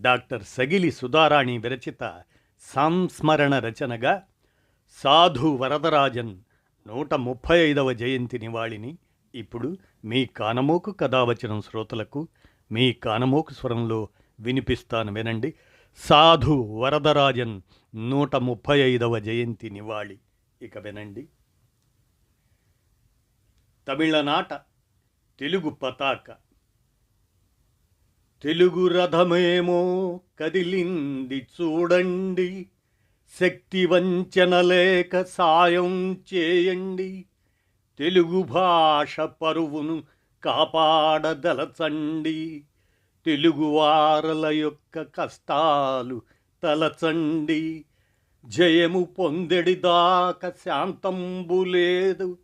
Doctor Sagili Sudharani విరచిత సంస్మరణ రచనగా సాధు వరదరాజన్ నూట ముప్పై ఐదవ జయంతి నివాళిని ఇప్పుడు మీ కానమోకు కథావచనం శ్రోతలకు మీ కానమోకు స్వరంలో వినిపిస్తాను వినండి. సాధు వరదరాజన్ నూట ముప్పై ఐదవ జయంతి నివాళి. ఇక వినండి. తమిళనాట తెలుగు పతాక. తెలుగు రథమేమో కదిలింది చూడండి. శక్తి వంచన లేక సాయం చేయండి. తెలుగు భాష పరువును కాపాడదలచండి. తెలుగువారల యొక్క కష్టాలు తలచండి. జయము పొందెడిదాక శాంతంబు లేదు.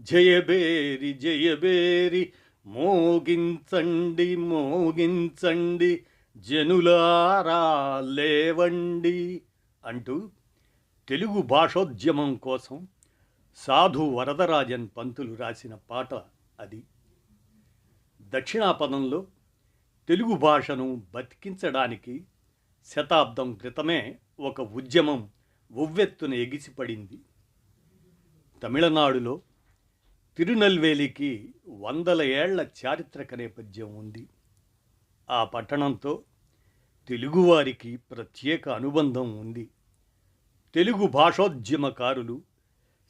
జయబేరి జయబేరి మోగించండి మోగించండి జనులారా లేవండి అంటూ తెలుగు భాషోద్యమం కోసం సాధు వరదరాజన్ పంతులు రాసిన పాట అది. దక్షిణాపదంలో తెలుగు భాషను బతికించడానికి శతాబ్దం క్రితమే ఒక ఉద్యమం ఉవ్వెత్తున ఎగిసిపడింది. తమిళనాడులో తిరునల్వేలికి వందల ఏళ్ళ చారిత్రక నేపథ్యం ఉంది. ఆ పట్టణంతో తెలుగువారికి ప్రత్యేక అనుబంధం ఉంది. తెలుగు భాషోద్యమకారులు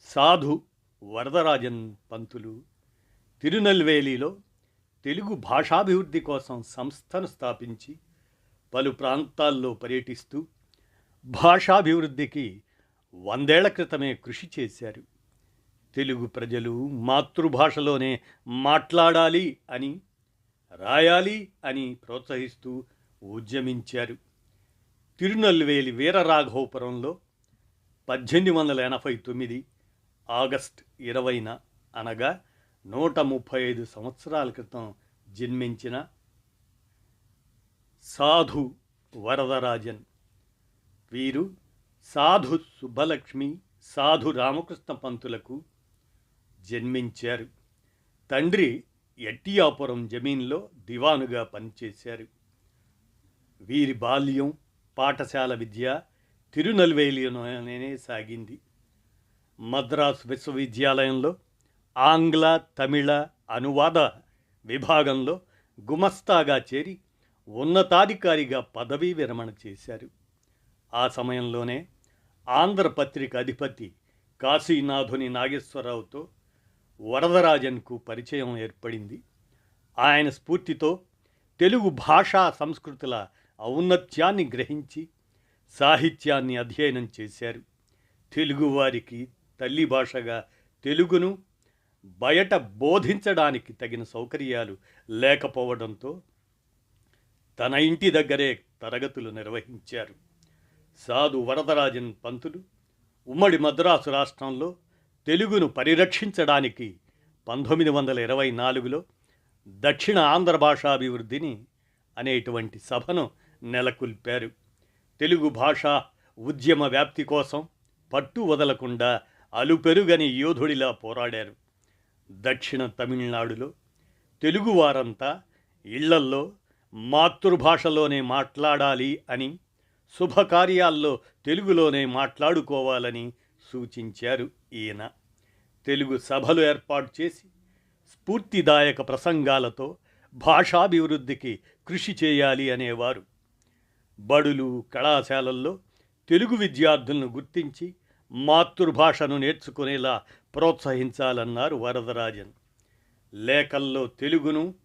సాధు వరదరాజన్ పంతులు తిరునల్వేలిలో తెలుగు భాషాభివృద్ధి కోసం సంస్థను స్థాపించి పలు ప్రాంతాల్లో పర్యటిస్తూ భాషాభివృద్ధికి వందేళ్ళ క్రితమే కృషి చేశారు. తెలుగు ప్రజలు మాతృభాషలోనే మాట్లాడాలి అని రాయాలి అని ప్రోత్సహిస్తూ ఉద్యమించారు. తిరునల్వేలి వీరరాఘవపురంలో పద్దెనిమిది వందల ఎనభై తొమ్మిది ఆగస్ట్ ఇరవైన అనగా నూట ముప్పై ఐదు సంవత్సరాల క్రితం జన్మించిన సాధు వరదరాజన్. వీరు సాధు సుబ్బలక్ష్మి సాధు రామకృష్ణ పంతులకు జన్మించారు. తండ్రి ఎట్టియాపురం జమీన్లో దివానుగా పనిచేశారు. వీరి బాల్యం పాఠశాల విద్య తిరునల్వేలిలోనే సాగింది. మద్రాసు విశ్వవిద్యాలయంలో ఆంగ్ల తమిళ అనువాద విభాగంలో గుమస్తాగా చేరి ఉన్నతాధికారిగా పదవీ విరమణ చేశారు. ఆ సమయంలోనే ఆంధ్రపత్రిక అధిపతి కాశీనాథుని నాగేశ్వరరావుతో వరదరాజన్కు పరిచయం ఏర్పడింది. ఆయన స్ఫూర్తితో తెలుగు భాషా సంస్కృతుల ఔన్నత్యాన్ని గ్రహించి సాహిత్యాన్ని అధ్యయనం చేశారు. తెలుగువారికి తల్లి భాషగా తెలుగును బయట బోధించడానికి తగిన సౌకర్యాలు లేకపోవడంతో తన ఇంటి దగ్గరే తరగతులు నిర్వహించారు. సాధు వరదరాజన్ పంతులు ఉమ్మడి మద్రాసు రాష్ట్రంలో తెలుగును పరిరక్షించడానికి పంతొమ్మిది వందల ఇరవై నాలుగులో దక్షిణ ఆంధ్ర భాషాభివృద్ధిని అనేటువంటి సభను నెలకొల్పారు. తెలుగు భాష ఉద్యమ వ్యాప్తి కోసం పట్టు వదలకుండా అలుపెరుగని యోధుడిలా పోరాడారు. దక్షిణ తమిళనాడులో తెలుగువారంతా ఇళ్ళల్లో మాతృభాషలోనే మాట్లాడాలి అని శుభకార్యాల్లో తెలుగులోనే మాట్లాడుకోవాలని సూచించారు ఈయన. తెలుగు సభలు ఏర్పాటు చేసి స్ఫూర్తిదాయక ప్రసంగాలతో భాషాభివృద్ధికి కృషి చేయాలి అనేవారు. బడులు కళాశాలల్లో తెలుగు విద్యార్థులను గుర్తించి మాతృభాషను నేర్చుకునేలా ప్రోత్సహించాలన్నారు వరదరాజన్. లేఖల్లో తెలుగును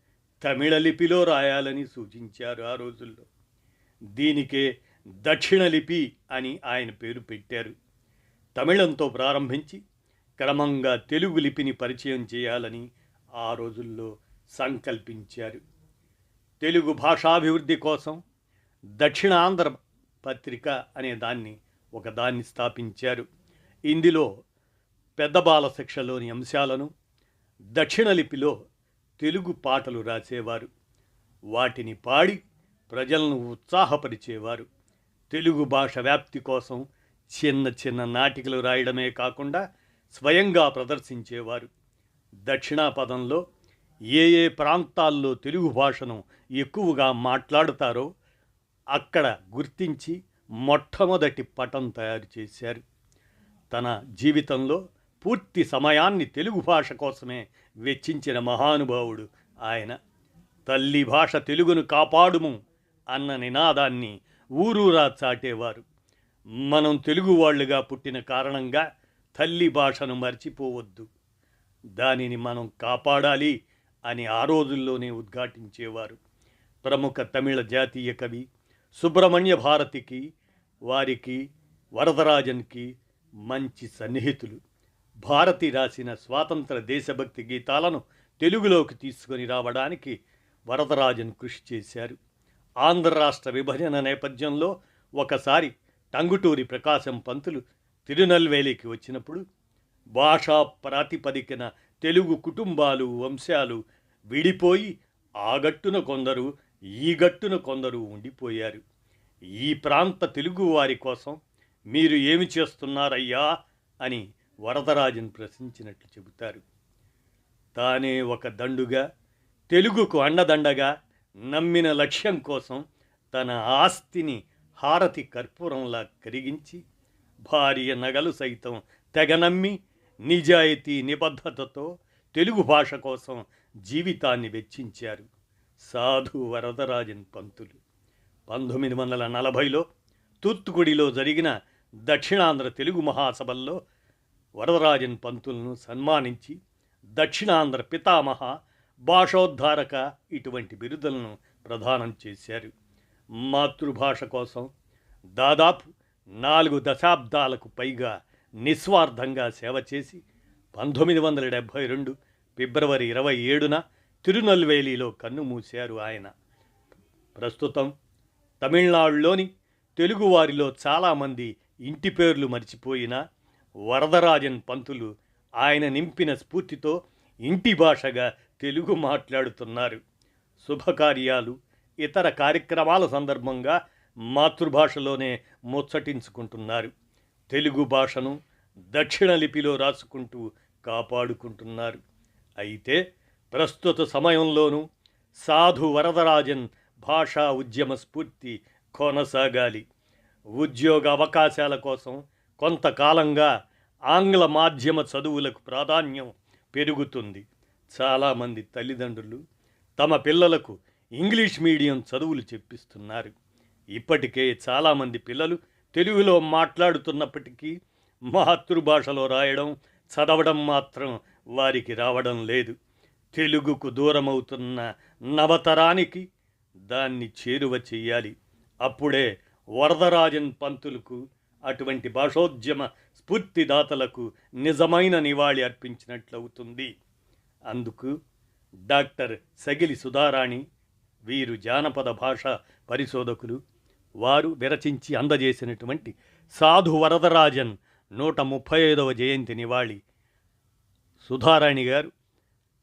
తమిళ లిపిలో రాయాలని సూచించారు ఆ రోజుల్లో. దీనికే దక్షిణ లిపి అని ఆయన పేరు పెట్టారు. తమిళంతో ప్రారంభించి క్రమంగా తెలుగు లిపిని పరిచయం చేయాలని ఆ రోజుల్లో సంకల్పించారు. తెలుగు భాషాభివృద్ధి కోసం దక్షిణాంధ్ర పత్రిక అనే దాన్ని ఒకదాన్ని స్థాపించారు. ఇందులో పెద్ద బాల శిక్షలోని అంశాలను దక్షిణ లిపిలో తెలుగు పాటలు రాసేవారు. వాటిని పాడి ప్రజలను ఉత్సాహపరిచేవారు. తెలుగు భాష వ్యాప్తి కోసం చిన్న చిన్న నాటికలు రాయడమే కాకుండా స్వయంగా ప్రదర్శించేవారు. దక్షిణాపదంలో ఏ ఏ ప్రాంతాల్లో తెలుగు భాషను ఎక్కువగా మాట్లాడుతారో అక్కడ గుర్తించి మొట్టమొదటి పటం తయారు చేశారు. తన జీవితంలో పూర్తి సమయాన్ని తెలుగు భాష కోసమే వెచ్చించిన మహానుభావుడు ఆయన. తల్లి భాష తెలుగును కాపాడుము అన్న నినాదాన్ని ఊరూరా చాటేవారు. మనం తెలుగు వాళ్ళుగా పుట్టిన కారణంగా తల్లి భాషను మర్చిపోవద్దు. దానిని మనం కాపాడాలి అని ఆ రోజుల్లోనే ఉద్ఘాటించేవారు. ప్రముఖ తమిళ జాతీయ కవి సుబ్రహ్మణ్య భారతికి వారికి వరదరాజన్కి మంచి సన్నిహితులు. భారతి రాసిన స్వాతంత్ర దేశభక్తి గీతాలను తెలుగులోకి తీసుకొని రావడానికి వరదరాజన్ కృషి చేశారు. ఆంధ్ర రాష్ట్ర విభజన నేపథ్యంలో ఒకసారి టంగుటూరి ప్రకాశం పంతులు తిరునల్వేలికి వచ్చినప్పుడు భాషా ప్రాతిపదికన తెలుగు కుటుంబాలు వంశాలు విడిపోయి ఆ గట్టున కొందరు ఈ గట్టున కొందరు ఉండిపోయారు. ఈ ప్రాంత తెలుగు వారి కోసం మీరు ఏమి చేస్తున్నారయ్యా అని వరదరాజన్ ప్రశ్నించినట్లు చెబుతారు. తానే ఒక దండుగా తెలుగుకు అండదండగా నమ్మిన లక్ష్యం కోసం తన ఆస్తిని హారతి కర్పూరంలా కరిగించి భార్య నగలు సైతం తెగ నమ్మి నిజాయితీ నిబద్ధతతో తెలుగు భాష కోసం జీవితాన్ని వెచ్చించారు సాధు వరదరాజన్ పంతులు. పంతొమ్మిది వందల నలభైలో తూత్తుకుడిలో జరిగిన దక్షిణాంధ్ర తెలుగు మహాసభల్లో వరదరాజన్ పంతులను సన్మానించి దక్షిణాంధ్ర పితామహ భాషోద్ధారక ఇటువంటి బిరుదులను ప్రదానం చేశారు. మాతృభాష కోసం దాదాపు నాలుగు దశాబ్దాలకు పైగా నిస్వార్థంగా సేవ చేసి పంతొమ్మిది వందల డెబ్భై రెండు ఫిబ్రవరి ఇరవై ఏడున తిరునల్వేలిలో కన్నుమూశారు ఆయన. ప్రస్తుతం తమిళనాడులోని తెలుగువారిలో చాలామంది ఇంటి పేర్లు మర్చిపోయిన వరదరాజన్ పంతులు ఆయన నింపిన స్ఫూర్తితో ఇంటి భాషగా తెలుగు మాట్లాడుతున్నారు. శుభకార్యాలు ఇతర కార్యక్రమాల సందర్భంగా మాతృభాషలోనే ముచ్చటించుకుంటున్నారు. తెలుగు భాషను దక్షిణ లిపిలో రాసుకుంటూ కాపాడుకుంటున్నారు. అయితే ప్రస్తుత సమయంలోనూ సాధు వరదరాజన్ భాషా ఉద్యమ స్ఫూర్తి కొనసాగాలి. ఉద్యోగ అవకాశాల కోసం కొంతకాలంగా ఆంగ్ల మాధ్యమ చదువులకు ప్రాధాన్యం పెరుగుతుంది. చాలామంది తల్లిదండ్రులు తమ పిల్లలకు ఇంగ్లీష్ మీడియం చదువులు చెప్పిస్తున్నారు. ఇప్పటికే చాలామంది పిల్లలు తెలుగులో మాట్లాడుతున్నప్పటికీ మాతృభాషలో రాయడం చదవడం మాత్రం వారికి రావడం లేదు. తెలుగుకు దూరమవుతున్న నవతరానికి దాన్ని చేరువ చెయ్యాలి. అప్పుడే వరదరాజన్ పంతులకు అటువంటి భాషోద్యమ స్ఫూర్తిదాతలకు నిజమైన నివాళి అర్పించినట్లవుతుంది. అందుకు డాక్టర్ సగిలి సుధారాణి వీరు జానపద భాష పరిశోధకులు. వారు విరచించి అందజేసినటువంటి సాధు వరదరాజన్ నూట ముప్పై ఐదవ జయంతి నివాళి. సుధారాణి గారు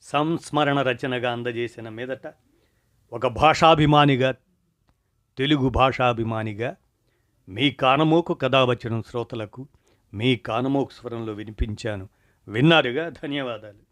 సంస్మరణ రచనగా అందజేసిన మీదట ఒక భాషాభిమానిగా తెలుగు భాషాభిమానిగా మీ కానమోకు కథావచనం శ్రోతలకు మీ కానమోకు స్వరంలో వినిపించాను. విన్నారుగా? ధన్యవాదాలు.